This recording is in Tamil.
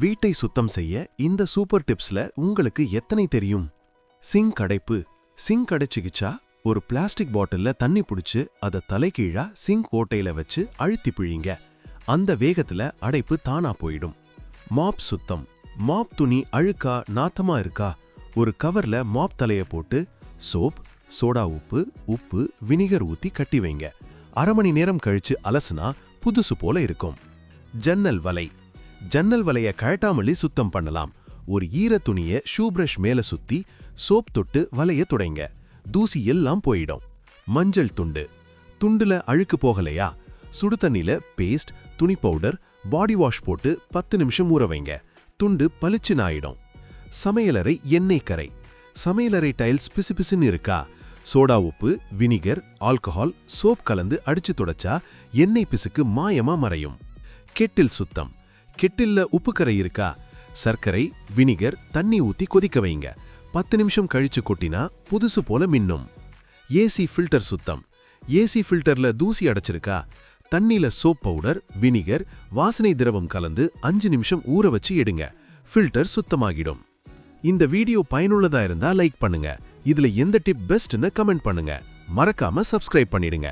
வீட்டை சுத்தம் செய்ய இந்த சூப்பர் டிப்ஸ்ல உங்களுக்கு எத்தனை தெரியும்? சிங்க் அடைப்பு. சிங்க் அடைச்சிக்கிச்சா ஒரு பிளாஸ்டிக் பாட்டில்ல தண்ணி புடிச்சு அதை தலைகீழா சிங்க் ஓட்டையில வச்சு அழுத்தி பிழிங்க. அந்த வேகத்துல அடைப்பு தானா போயிடும். மாப் சுத்தம். மாப் துணி அழுக்கா நாத்தமா இருக்கா? ஒரு கவர்ல மாப் தலைய போட்டு சோப் சோடா உப்பு உப்பு வினிகர் ஊத்தி கட்டி வைங்க. அரை மணி நேரம் கழிச்சு அலசுனா புதுசு போல இருக்கும். ஜன்னல் வலை. ஜன்னல் வலைய கழட்டாமலே சுத்தம் பண்ணலாம். ஒரு ஈர துணிய ஷூ பிரஷ் மேல சுத்தி சோப் தொட்டு வலைய துடைங்க. தூசி எல்லாம் போயிடும். மஞ்சள் துண்டு. துண்டுல அழுக்கு போகலையா? சுடுதண்ணில பேஸ்ட் துணி பவுடர் பாடி வாஷ் போட்டு பத்து நிமிஷம் ஊற வைங்க. துண்டு பளிச்சுன்னு ஆயிடும் சமையலறை எண்ணெய் கரை. சமையலறை டைல்ஸ் பிசுபிசுன்னு இருக்கா? சோடா உப்பு வினிகர் ஆல்கஹால் சோப் கலந்து அடிச்சு தொடச்சா எண்ணெய் பிசுக்கு மாயமா மறையும். கெட்டில் சுத்தம். கெட்டில்ல உப்பு கரை இருக்கா? சர்க்கரை வினிகர் தண்ணி ஊத்தி கொதிக்க வைங்க. பத்து நிமிஷம் கழிச்சு கொட்டினா புதுசு போல மின்னும். ஏசி ஃபில்டர் சுத்தம். ஏசி ஃபில்டர்ல தூசி அடைச்சிருக்கா? தண்ணில சோப் பவுடர் வினிகர் வாசனை திரவம் கலந்து அஞ்சு நிமிஷம் ஊற வச்சு எடுங்க. ஃபில்டர் சுத்தமாகிடும். இந்த வீடியோ பயனுள்ளதா இருந்தா லைக் பண்ணுங்க. இதுல எந்த டிப் பெஸ்ட்னு கமெண்ட் பண்ணுங்க. மறக்காம சப்ஸ்கிரைப் பண்ணிடுங்க.